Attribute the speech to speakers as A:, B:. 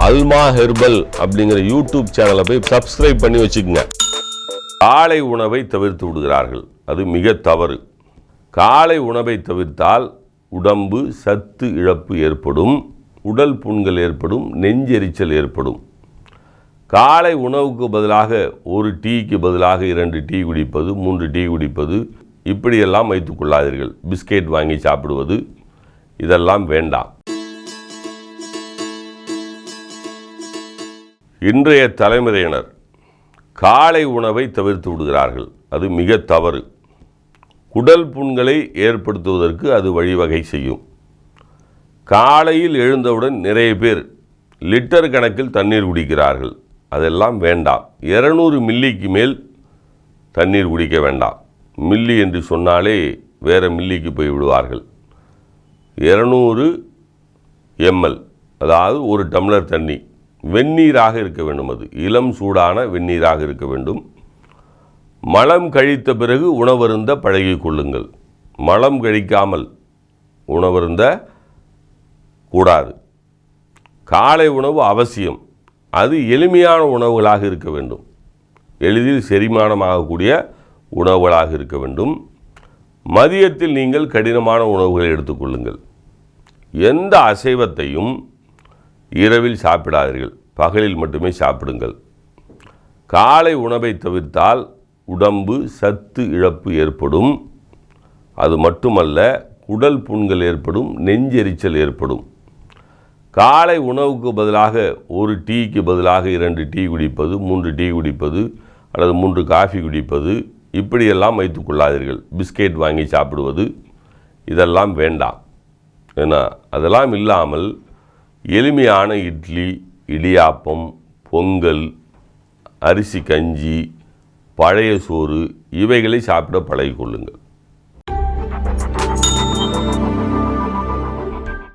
A: அல்மா herbal அப்படிங்கிற YouTube சேனலை போய் சப்ஸ்கிரைப் பண்ணி வச்சுக்கோங்க. காலை உணவை தவிர்த்து விடுகிறார்கள். அது மிக தவறு. காலை உணவை தவிர்த்தால் உடம்பு சத்து இழப்பு ஏற்படும் உடல் புண்கள் ஏற்படும் நெஞ்செரிச்சல் ஏற்படும். காலை உணவுக்கு பதிலாக ஒரு டீக்கு பதிலாக இரண்டு டீ குடிப்பது மூன்று டீ குடிப்பது இப்படியெல்லாம் வைத்துக்கொள்ளாதீர்கள் பிஸ்கெட் வாங்கி சாப்பிடுவது இதெல்லாம் வேண்டாம். இன்றைய தலைமுறையினர் காலை உணவை தவிர்த்து விடுகிறார்கள். அது மிக தவறு. குடல் புண்களை ஏற்படுத்துவதற்கு அது வழிவகை செய்யும். காலையில் எழுந்தவுடன் நிறைய பேர் லிட்டர் கணக்கில் தண்ணீர் குடிக்கிறார்கள். அதெல்லாம் வேண்டாம். இரநூறு மில்லிக்கு மேல் தண்ணீர் குடிக்க வேண்டாம். மில்லி என்று சொன்னாலே வேறு மில்லிக்கு போய் விடுவார்கள். இரநூறு எம்எல் அதாவது ஒரு டம்ளர் தண்ணி. வெந்நீராக இருக்க வேண்டும் அது. இளம் சூடான வெந்நீராக இருக்க வேண்டும். மலம் கழித்த பிறகு உணவருந்த பழகிக் கொள்ளுங்கள். மலம் கழிக்காமல் உணவருந்த கூடாது. காலை உணவு அவசியம். அது எளிமையான உணவுகளாக இருக்க வேண்டும். எளிதில் செரிமானமாகக்கூடிய உணவுகளாக இருக்க வேண்டும். மதியத்தில் நீங்கள் கடினமான உணவுகளை எடுத்துக்கொள்ளுங்கள் எந்த அசைவத்தையும் இரவில் சாப்பிடாதீர்கள். பகலில் மட்டுமே சாப்பிடுங்கள். காலை உணவை தவிர்த்தால் உடம்பு சத்து இழப்பு ஏற்படும். அது மட்டுமல்ல குடல் புண்கள் ஏற்படும் நெஞ்செரிச்சல் ஏற்படும். காலை உணவுக்கு பதிலாக ஒரு டீக்கு பதிலாக இரண்டு டீ குடிப்பது மூன்று டீ குடிப்பது அல்லது மூன்று காஃபி குடிப்பது இப்படியெல்லாம் வைத்துக் கொள்ளாதீர்கள். பிஸ்கெட் வாங்கி சாப்பிடுவது இதெல்லாம் வேண்டாம். ஏன்னா அதெல்லாம் இல்லாமல் எளிமையான இட்லி இடியாப்பம் பொங்கல் அரிசி கஞ்சி பழைய சோறு இவைகளை சாப்பிட பழகிக்கொள்ளுங்கள்.